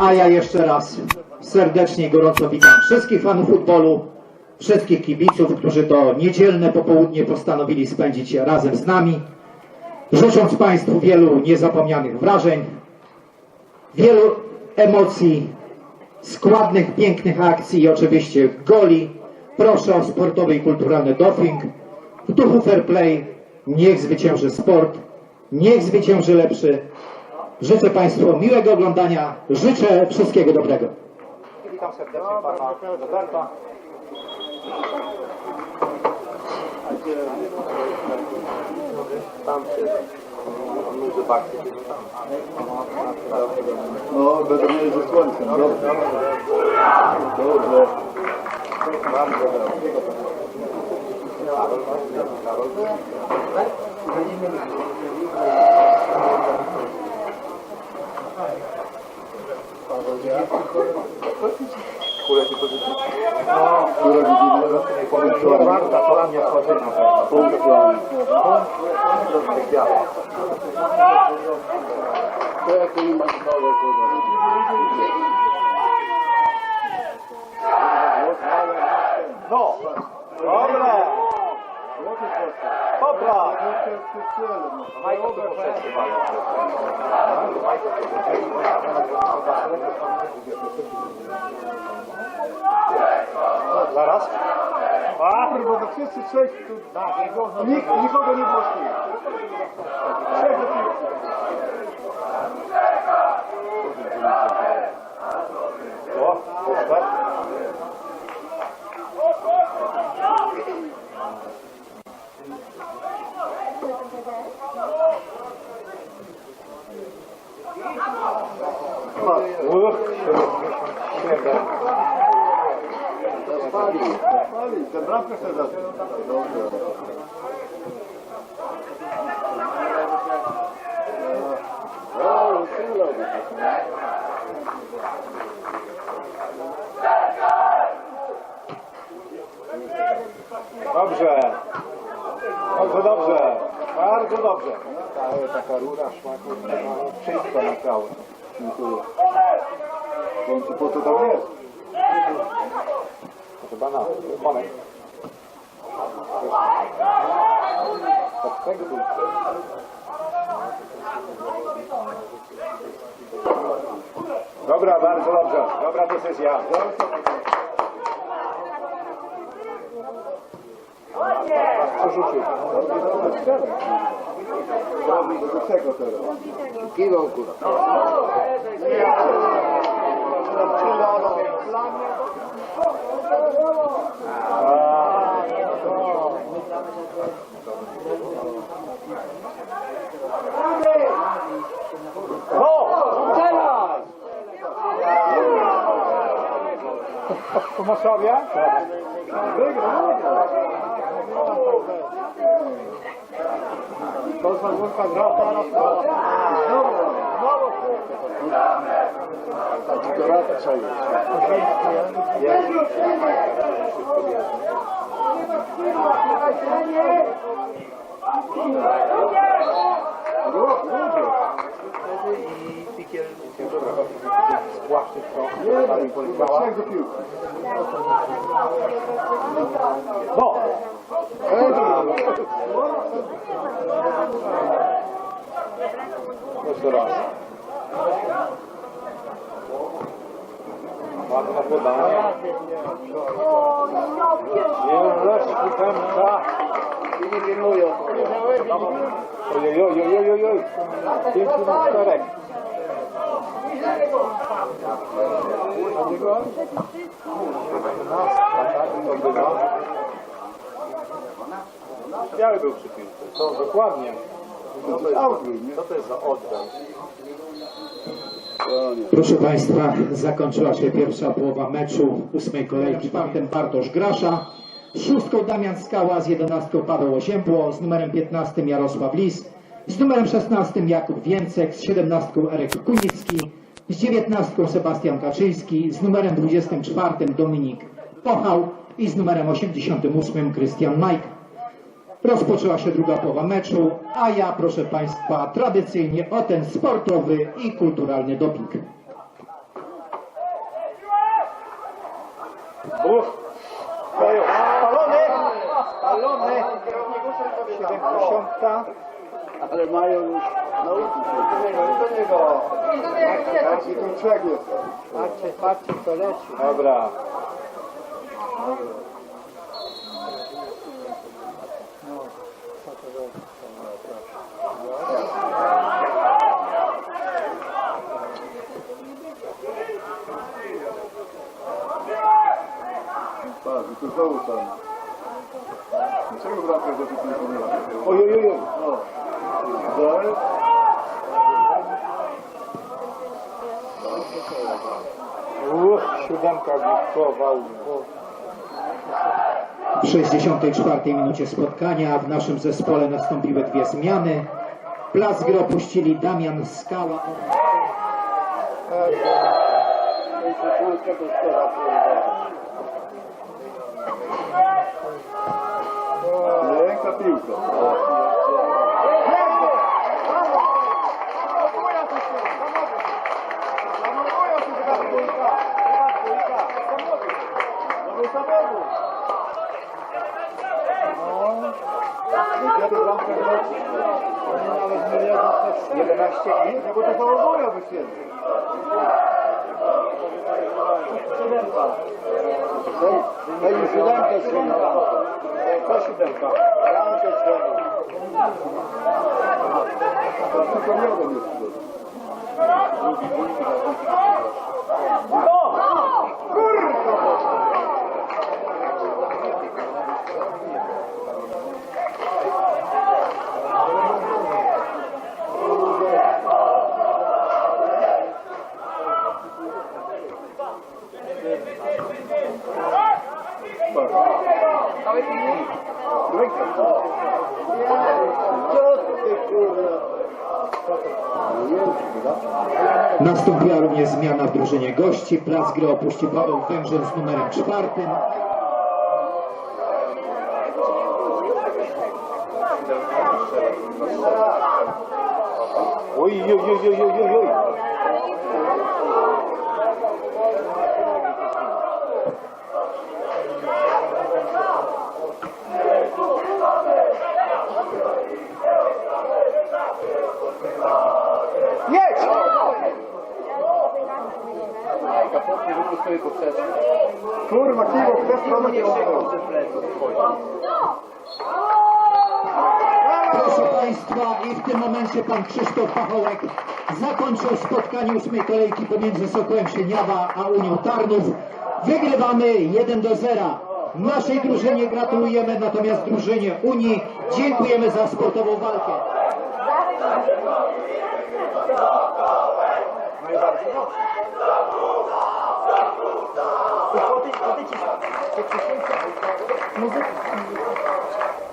A ja jeszcze raz serdecznie i gorąco witam wszystkich fanów futbolu, wszystkich kibiców, którzy to niedzielne popołudnie postanowili spędzić razem z nami. Życząc Państwu wielu niezapomnianych wrażeń, wielu emocji, składnych, pięknych akcji i oczywiście goli. Proszę o sportowy i kulturalny doping. W duchu fair play niech zwycięży sport, niech zwycięży lepszy. Życzę Państwu miłego oglądania, życzę wszystkiego dobrego. Witam serdecznie Pana Roberta. No, będę mieli ze słońcem. Dobrze. Dobrze. Kule ci pożyczyć? No, kule widzimy. Pomyślałem. Marta, to na mnie na pewno. Pomyślałem. Troszkę biała. To jak to nie masz małe, kurwa. No, dobre, popra. Majka tu poszedł Zaraz. Kurwa, to wszyscy trzech tu... Nikt, nikogo nie głosuje. Trzech do piłki. O, puszczę. Spali, spali. Tę bramkę sobie zaczął. Dobrze. Dobrze. Bardzo dobrze. Bardzo dobrze. Ale taka rura szmaku, wszystko na całe. Dziękuję. W po co tam jest? Chyba na. Tu. Dobra, bardzo dobrze. Dobra decyzja. Przerzucił. Do czego teraz? Kurwa. No! Teraz! Tomaszowie? To jest Wątka gra teraz. To rata trzeba jeść. Spłaszczyć to. Trzech do piłki. No! Jeszcze raz. Ładne podanie. Jeżdżki pęka. I nie pilnują. Ojej, ojej, ojej, ojej. Pięciu na czterech. Biały był przy piłce. To dokładnie. Co to jest za oddał? Proszę Państwa, zakończyła się pierwsza połowa meczu ósmej kolejki. Czwartym Bartosz Grasza, z szóstką Damian Skała, z jedenastką Paweł Osiępło, z numerem 15 Jarosław Lis, z numerem 16 Jakub Więcek, z 17 Erek Kunicki, z 19 Sebastian Kaczyński, z numerem 24 Dominik Pochał i z numerem 88 Krystian Majk. Rozpoczęła się druga połowa meczu, a ja, proszę Państwa, tradycyjnie o ten sportowy i kulturalny doping. Uff, spalony, spalony, ale mają już nauki do niego. Patrzcie, tu. Patrzcie, patrzcie, co leci. Dobra. Dobra. Tak, i to znowu tam. Dlaczego bramka za to nie pomyła? Oj, oj, oj, oj. No. Dalej. Uch, siódemka W 64 minucie spotkania w naszym zespole nastąpiły dwie zmiany. Plac gry opuścili Damian Skała. Маленька півка. Jedenaście dni, żeby to załogoja wysiedli. Wyświęty. No i siódemkę siódemka. Co siódemka? Bramkę strzelił. Tylko nie ode mnie przyszedł. Nastąpiła również zmiana w drużynie gości. Plac gry opuścił Paweł Węgrzyn z numerem czwartym. Oj, oj, oj, oj, oj, oj, Kurwa, kiwo, w tę stronę nie Proszę Państwa, i w tym momencie pan Krzysztof Pachołek zakończył spotkanie ósmej kolejki pomiędzy Sokołem Sieniawa a Unią Tarnów. Wygrywamy 1 do 0. Naszej drużynie gratulujemy, natomiast drużynie Unii dziękujemy za sportową walkę. Музыка.